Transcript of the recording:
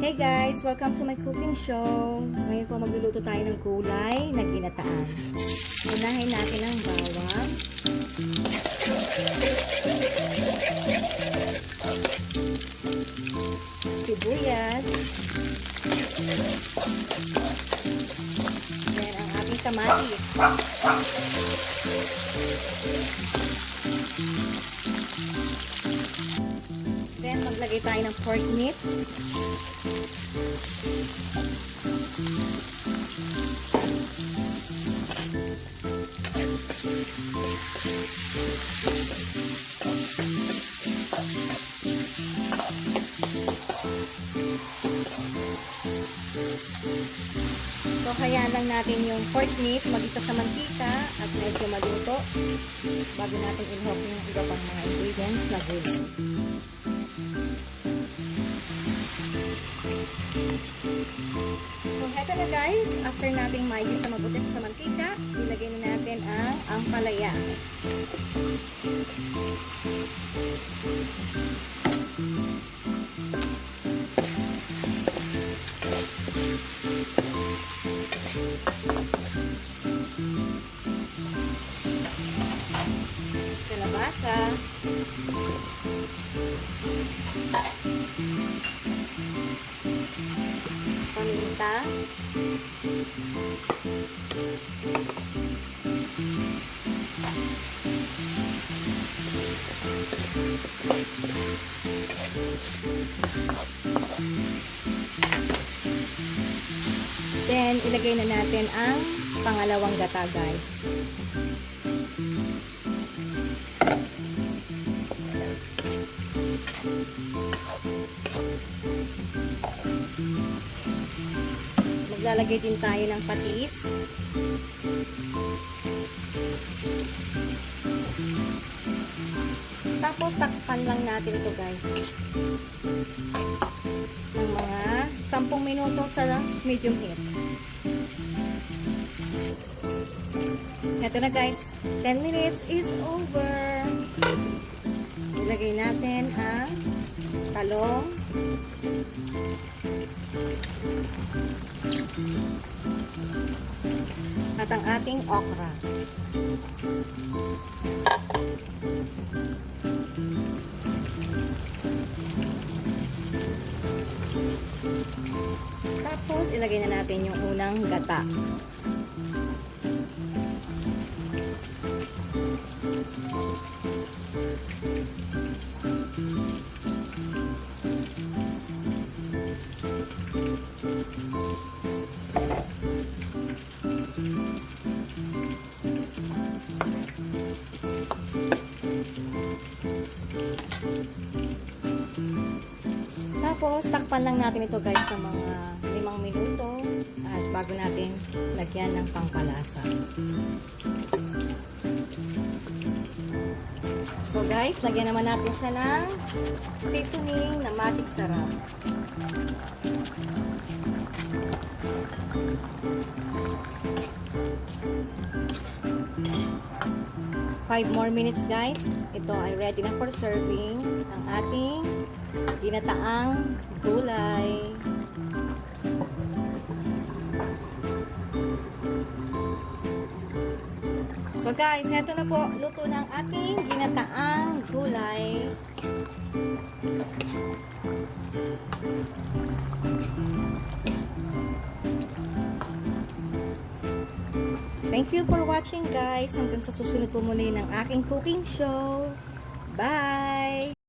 Hey guys! Welcome to my cooking show. Ngayon po magluluto tayo ng gulay na ginataan. Unahin natin ang bawang. Sibuyas. Then ang ating kamatis. Then maglagay tayo ng pork meat. So, kaya lang natin yung pork meat magisa sa mantika at medyo maluto bago natin ilhok yung iba pang mga ingredients na gulay. So, heto na guys. After nating maigis sa mabuti sa mantika, ilagay na natin ang ampalaya. Kalabasa. Paminta. Then, ilagay na natin ang pangalawang gata, guys. Maglalagay din tayo ng patis. Tapos, takpan lang natin ito, guys. Ng mga 10 minuto sa medium heat. Ito na, guys. 10 minutes is over. Ilagay natin ang talong. At ang ating okra. Tapos, ilagay na natin yung unang gata. Tapos, takpan lang natin ito guys sa mga limang minuto at bago natin lagyan ng pangpalasa. So guys, lagyan naman natin siya ng seasoning na magic sarap. Five more minutes guys. Ito ay ready na for serving ang ating ginataang gulay. So guys, heto na po, luto ng ating ginataang gulay. Thank you for watching guys. Hanggang sa susunod po muli ng aking cooking show. Bye!